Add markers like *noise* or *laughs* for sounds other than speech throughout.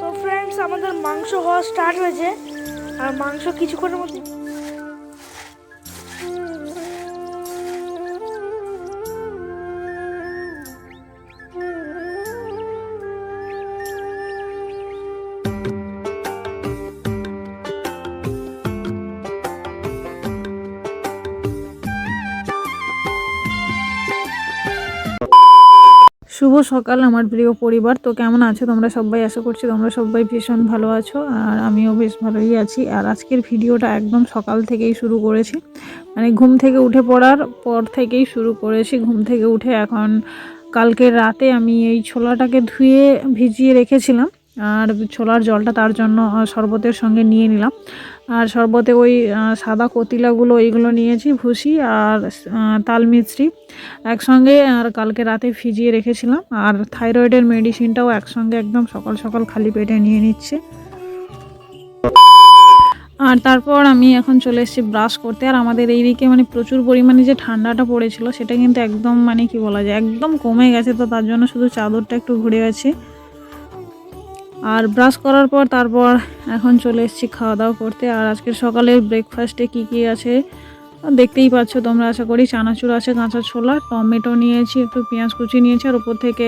তো ফ্রেন্ডস আমাদের মাংস হওয়া স্টার্ট হয়েছে। আর মাংস কিছুক্ষণের মধ্যে শুভ সকাল আমার প্রিয় পরিবার। তো কেমন আছো? তোমরা সবাই আশা করছি তোমরা সবাই ভীষণ ভালো আছো আর আমিও বেশ ভালোই আছি। আর আজকের ভিডিওটা একদম সকাল থেকেই শুরু করেছি। মানে ঘুম থেকে উঠে পড়ার পর থেকেই শুরু করেছি। ঘুম থেকে উঠে এখন কালকে রাতে আমি এই ছোলাটাকে ধুয়ে ভিজিয়ে রেখেছিলাম। আর ছোলার জলটা তার জন্য শরবতের সঙ্গে নিয়ে নিলাম। আর শরবতে ওই সাদা কতিলাগুলো এইগুলো নিয়েছি, ভুসি আর তাল মিছরি একসঙ্গে, আর কালকে রাতে ভিজিয়ে রেখেছিলাম। আর থাইরয়েডের মেডিসিনটাও একসঙ্গে একদম সকাল সকাল খালি পেটে নিয়ে নিচ্ছে। আর তারপর আমি এখন চলে এসেছি ব্রাশ করতে। আর আমাদের এইদিকে মানে প্রচুর পরিমাণে যে ঠান্ডাটা পড়েছিল, সেটা কিন্তু একদম মানে কি বলা যায়, একদম কমে গেছে। তো তার জন্য শুধু চাদরটা একটু ঘুরে গেছে আর ব্রাশ করার পর তারপর এখন চলে এসেছি খাওয়া দাওয়া করতে। আর আজকের সকালের ব্রেকফাস্টে কি কি আছে? দেখতেই পাচ্ছ তোমরা, আশা করি চানাচুর আছে, কাঁচা ছোলা, টমেটো নিয়েছি, একটু পেঁয়াজ কুচি নিয়েছি, আর উপর থেকে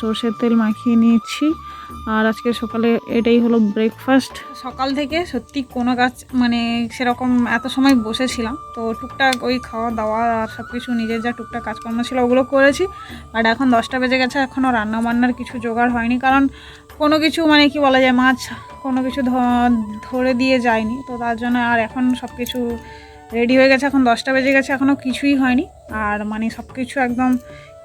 সর্ষের তেল মাখিয়ে নিয়েছি। আর আজকে সকালে এটাই হলো ব্রেকফাস্ট সকাল থেকে সত্যি কোনো কাজ মানে সেরকম এত সময় বসেছিলাম, তো টুকটাক ওই খাওয়া দাওয়া আর সব কিছু নিজের যা টুকটাক কাজকর্ম ছিল ওগুলো করেছি। আর এখন দশটা বেজে গেছে এখনও রান্না বান্নার কিছু জোগাড় হয়নি, কারণ কোনো কিছু মানে কি বলা যায়, মাছ কোনো কিছু ধরে দিয়ে যায়নি। তো তার জন্য আর এখন সব কিছু রেডি হয়ে গেছে, এখন দশটা বেজে গেছে এখনও কিছুই হয়নি। আর মানে সব কিছু একদম,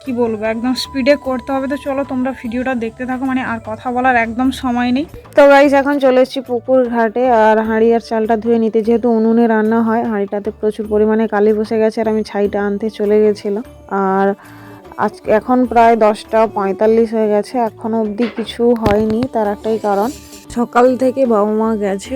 কি বলব, একদম স্পিডে করতে হবে। তো চলো তোমরা ভিডিওটা দেখতে থাকো মানে আর কথা বলার একদম সময় নেই। তো গাইস এখন চলে এসেছি পুকুর ঘাটে, আর হাঁড়ি আর চালটা ধুয়ে নিতে। যেহেতু উনুনে রান্না হয়, হাঁড়িটাতে প্রচুর পরিমাণে কালি বসে গেছে, আর আমি ছাইটা আনতে চলে গেছিলাম। আর আজ এখন প্রায় দশটা পঁয়তাল্লিশ হয়ে গেছে এখনও অবধি কিছু হয়নি তার একটাই কারণ। সকাল থেকে বাবা মা গেছে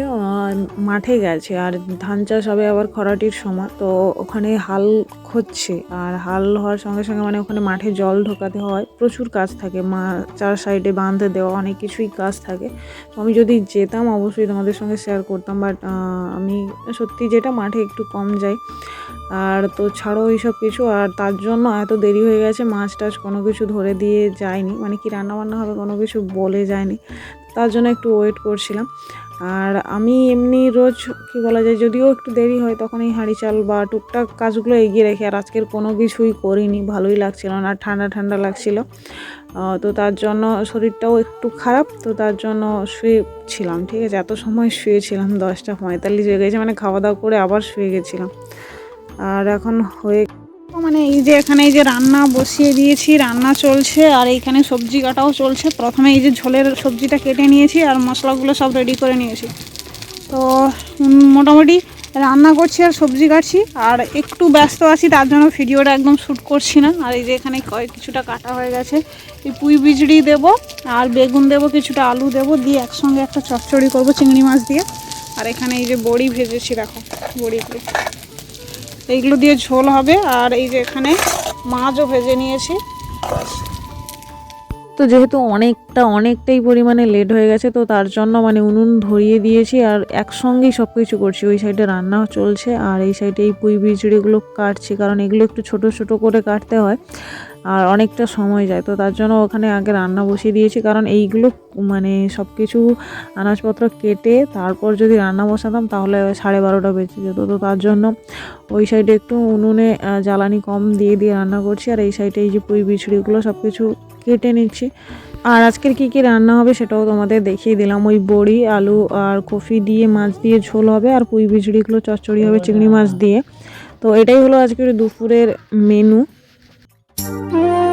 মাঠে গেছে, আর ধান চাষ হবে আবার খরাটির সময়, তো ওখানে হাল খুঁজছে, আর হাল হওয়ার সঙ্গে সঙ্গে মানে ওখানে মাঠে জল ঢোকাতে হয়, প্রচুর কাজ থাকে, মা চার সাইডে বাঁধতে দেওয়া, অনেক কিছুই কাজ থাকে আমি যদি যেতাম অবশ্যই তোমাদের সঙ্গে শেয়ার করতাম বাট আমি সত্যি যেটা মাঠে একটু কম যাই, আর তো ছাড়ো এইসব কিছু, আর তার জন্য এত দেরি হয়ে গেছে, মাছ টাছ কোনো কিছু ধরে দিয়ে যায়নি মানে কি রান্না বান্না হবে কোনো কিছু বলে যায়নি তার জন্য একটু ওয়েট করছিলাম। আর আমি এমনি রোজ কি বলা যায়, যদিও একটু দেরি হয়, তখন এই হাঁড়ি চাল বা টুকটাক কাজগুলো এগিয়ে রেখে আর আজকের কোনো কিছুই করিনি, ভালোই লাগছিল না, ঠান্ডা ঠান্ডা লাগছিল। তো তার জন্য শরীরটাও একটু খারাপ, তো তার জন্য শুয়েছিলাম, ঠিক আছে? এত সময় শুয়েছিলাম, দশটা পঁয়তাল্লিশ হয়ে গেছে মানে খাওয়া দাওয়া করে আবার শুয়ে গেছিলাম। আর এখন হয়ে মানে এই যে এখানে এই যে রান্না বসিয়ে দিয়েছি, রান্না চলছে আর এইখানে সবজি কাটাও চলছে। প্রথমে এই যে ঝোলের সবজিটা কেটে নিয়েছি আর মশলাগুলো সব রেডি করে নিয়েছি। তো মোটামুটি রান্না করছি আর সবজি কাটছি আর একটু ব্যস্ত আছি, তার জন্য ভিডিওটা একদম শ্যুট করছি না। আর এই যে এখানে কয়েক কিছুটা কাটা হয়ে গেছে। এই পুঁই বিজড়ি দেবো আর বেগুন দেবো, কিছুটা আলু দেবো, দিয়ে একসঙ্গে একটা চচ্চড়ি করব চিংড়ি মাছ দিয়ে। আর এখানে এই যে বড়ি ভেজেছি, দেখো বড়িগুলো এইগুলো দিয়ে ঝোল হবে আর এই যে এখানে মাছও ভেজে নিয়েছি। তো যেহেতু অনেকটা, অনেকটাই পরিমাণে লেট হয়ে গেছে, তো তার জন্য মানে উনুন ধরিয়ে দিয়েছি আর একসঙ্গেই সব কিছু করছি। ওই সাইডে রান্নাও চলছে আর এই সাইডে এই পুঁই বিচড়িগুলো কাটছি, কারণ এগুলো একটু ছোট ছোট করে কাটতে হয়। আর অনেকটা সময় যায়। তো তার জন্য ওখানে আগে রান্না বসিয়ে দিয়েছি। কারণ এইগুলো মানে সব কিছু আনাজপত্র কেটে তারপর যদি রান্না বসাতাম তাহলে সাড়ে বারোটা বেজে যেত। তো তার জন্য ওই সাইডে একটু উনুনে জ্বালানি কম দিয়ে দিয়ে রান্না করছি। আর এই সাইডে এই যে পুঁই বিছড়িগুলো সব কিছু কেটে নিচ্ছি। আর আজকের কী কী রান্না হবে সেটাও তোমাদের দেখিয়ে দিলাম। ওই বড়ি, আলু আর কফি দিয়ে, মাছ দিয়ে ঝোল হবে। আর পুঁই বিছড়িগুলো চচ্চড়ি হবে, চিংড়ি মাছ দিয়ে। তো এটাই হলো আজকের দুপুরের মেনু গাইস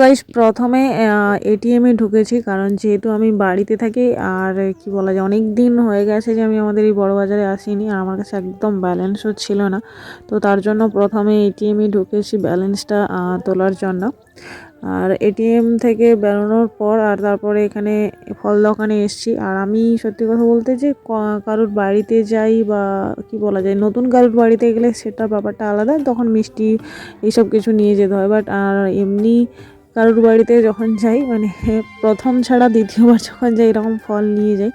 গাইস প্রথমে এটিএমে ঢুকেছি কারণ যেহেতু আমি বাড়িতে থাকি, আর কি বলা যায় অনেক দিন হয়ে গেছে যে আমি আমাদের এই বড় বাজারে আসিনি, আর আমার কাছে একদম ব্যালেন্সও ছিল না। তো তার জন্য প্রথমে এটিএমে ঢুকেছি ব্যালেন্সটা তোলার জন্য। আর এটিএম থেকে বেরোনোর পর, আর তারপরে এখানে ফল দোকানে এসেছি। আর আমি সত্যি কথা বলতে যে কারোর বাড়িতে যাই বা কি বলা যায়, নতুন কারোর বাড়িতে গেলে সেটা ব্যাপারটা আলাদা, তখন মিষ্টি এইসব কিছু নিয়ে যেতে হয়। বাট, আর এমনি কারোর বাড়িতে যখন যাই মানে প্রথম ছাড়া দ্বিতীয়বার যখন যাই, এরকম ফল নিয়ে যাই।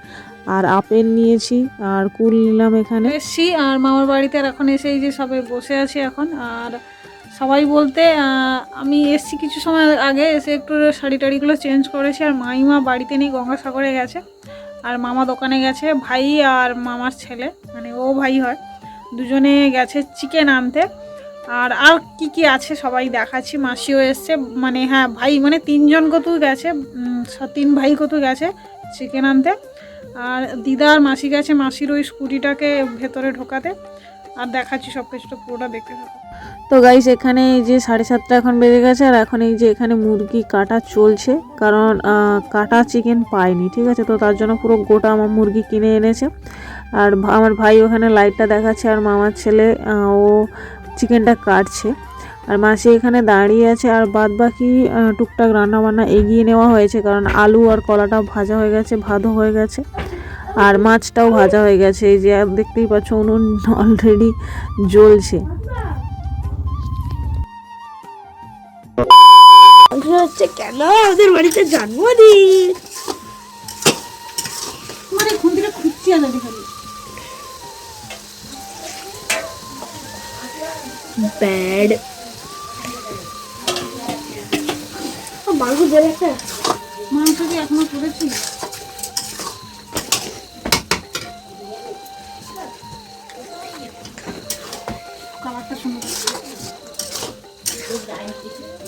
আর আপেল নিয়েছি, আর কুল নিলাম এখানে। এসছি, আর মামার বাড়িতে আর এখন এসে এই যে সবাই বসে আছি এখন। আর সবাই বলতে আমি এসছি কিছু সময় আগে, এসে একটু শাড়ি টাড়িগুলো চেঞ্জ করেছি। আর মাইমা বাড়িতে নেই, গঙ্গাসাগরে গেছে। আর মামা দোকানে গেছে, ভাই আর মামার ছেলে মানে ও ভাই হয়। দুজনে গেছে চিকেন আনতে। আর আর কি কি আছে সবাই দেখাচ্ছি, মাসিও এসছে মানে হ্যাঁ ভাই মানে তিনজন কত গেছে তিন ভাই কত গেছে চিকেন আনতে। আর দিদা আর মাসি গেছে মাসির ওই স্কুটিটাকে ভেতরে ঢোকাতে। আর দেখাচ্ছি সব কিছুটা পুরোটা দেখতে থাকো। তো গাইস এখানে এই যে সাড়ে সাতটা এখন বেজে গেছে, আর এখন এই যে এখানে মুরগি কাটা চলছে। কারণ কাটা চিকেন পায়নি ঠিক আছে? তো তার জন্য পুরো গোটা আমার মুরগি কিনে এনেছে। আর আমার ভাই ওখানে লাইটটা দেখাচ্ছে, আর মামার ছেলে ও চিকেনটা কাটছে। আর মাসি এখানে দাঁড়িয়ে আছে আর বাদ বাকি টুকটাক রান্না বান্না এগিয়ে নেওয়া হয়েছে কারণ আলু আর কলাটা ভাজা হয়ে গেছে ভাতও হয়ে গেছে আর মাছটাও ভাজা হয়ে গেছে। এই যে দেখতেই পাচ্ছ উনুন *laughs* অলরেডি জ্বলছে। হচ্ছে কেন? আমাদের বাড়িতে জন্মদিন। মানে খুন্তিটা খুঁজছি আলাদা ব্যাড মাংস দেবে একটা মাংস কি এখনও করেছি কালারটা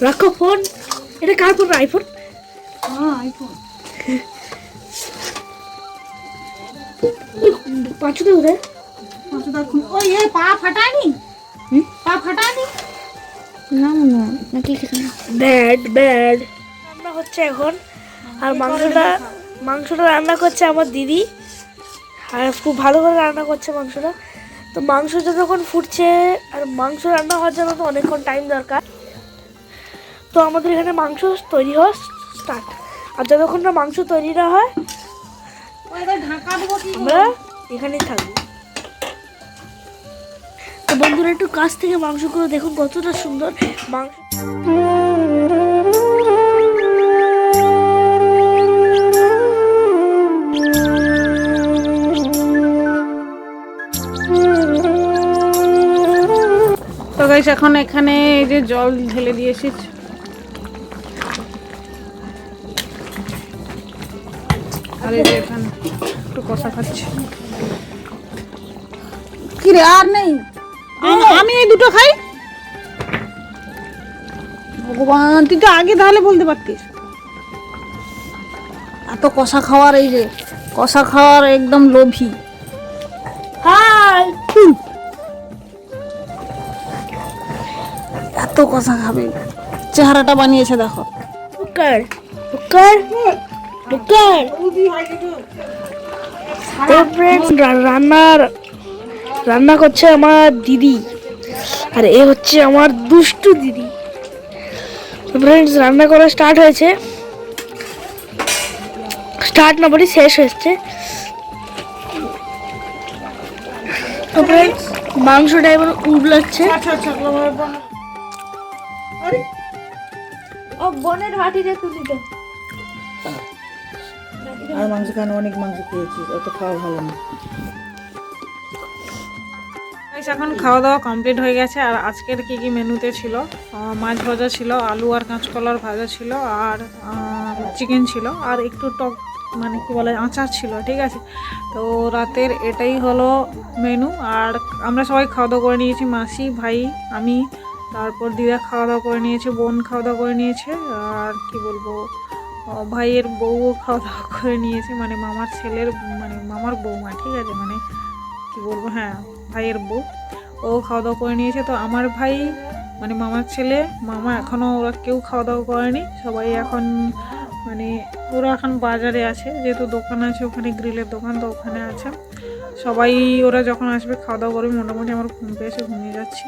রাখো ফোন। এটা কার ফোন? আইফোন? হ্যাঁ আইফোন। পাঁচশো দেবো রে পাঁচটা খুন ওই এ পা ফাটানি না না নাকি ব্যাড ব্যাড। রান্না হচ্ছে এখন আর মাংসটা মাংসটা রান্না করছে আমার দিদি। আর খুব ভালো করে রান্না করছে মাংসটা। তো মাংস যতক্ষণ ফুটছে আর মাংস রান্না হওয়ার জন্য তো অনেকক্ষণ টাইম দরকার। তো আমাদের এখানে মাংস তৈরি হওয়া স্টার্ট আর যতক্ষণ না মাংস তৈরি না হয় ঢাকা আমরা এখানেই থাকব। বন্ধুরা একটু কাছ থেকে মাংসগুলো দেখুন কতটা সুন্দর। মাংস তো গাইস এখন এখানে এই যে জল ঢেলে দিয়েছি আর এই যে এখানে একটু কষা খাচ্ছি। কি রে আর নেই? আমি এই দুটো খাই। ভগবান তুই তো আগে তাহলে বলতে পারতিস। এত কষা খাওয়ার এই যে কষা খাওয়ার একদম লোভী। হাই এত কষা খাবে। চেহারাটা বানিয়েছে দেখো। বুকার বুকার তো রান্নার রান্না করছে আমার দিদি। আর এ হচ্ছে আমার দুষ্টু দিদি। তো ফ্রেন্ডস রান্না করা স্টার্ট হয়েছে। স্টার্ট না বলি শেষ হয়েছে। তো ফ্রেন্ডস মাংসটা এবার উবলাচ্ছে ও বোনের তুলি তো। আর মাংস খান অনেক মাংস খেয়েছি অত খাওয়া ভালো না। এখন খাওয়া দাওয়া কমপ্লিট হয়ে গেছে আর আজকের কি কি মেনুতে ছিল? মাছ ভাজা ছিল, আলু আর কাঁচকলার ভাজা ছিল আর চিকেন ছিল আর একটু টক মানে কি বলে, আচার ছিল, ঠিক আছে? তো রাতের এটাই হলো মেনু আর আমরা সবাই খাওয়া দাওয়া করে নিয়েছি, মাসি, ভাই, আমি, তারপর দিদা খাওয়া দাওয়া করে নিয়েছে, বোন খাওয়া দাওয়া করে নিয়েছে আর কি বলব ভাইয়ের বউও খাওয়া দাওয়া করে নিয়েছে মানে মামার ছেলের মানে মামার বৌমা, ঠিক আছে? মানে কি বলব হ্যাঁ ভাইয়ের বউ। ও খাওয়া দাওয়া করে নিয়েছে। তো আমার ভাই মানে মামার ছেলে, মামা এখনও ওরা কেউ খাওয়া দাওয়া করেনি। সবাই এখন মানে ওরা এখন বাজারে আছে। যেহেতু দোকান আছে, ওখানে গ্রিলের দোকান, তো ওখানে আছে। সবাই ওরা যখন আসবে, খাওয়া দাওয়া করবে। মোটামুটি আমার ঘুম পেয়েছে, ঘুমিয়ে যাচ্ছি।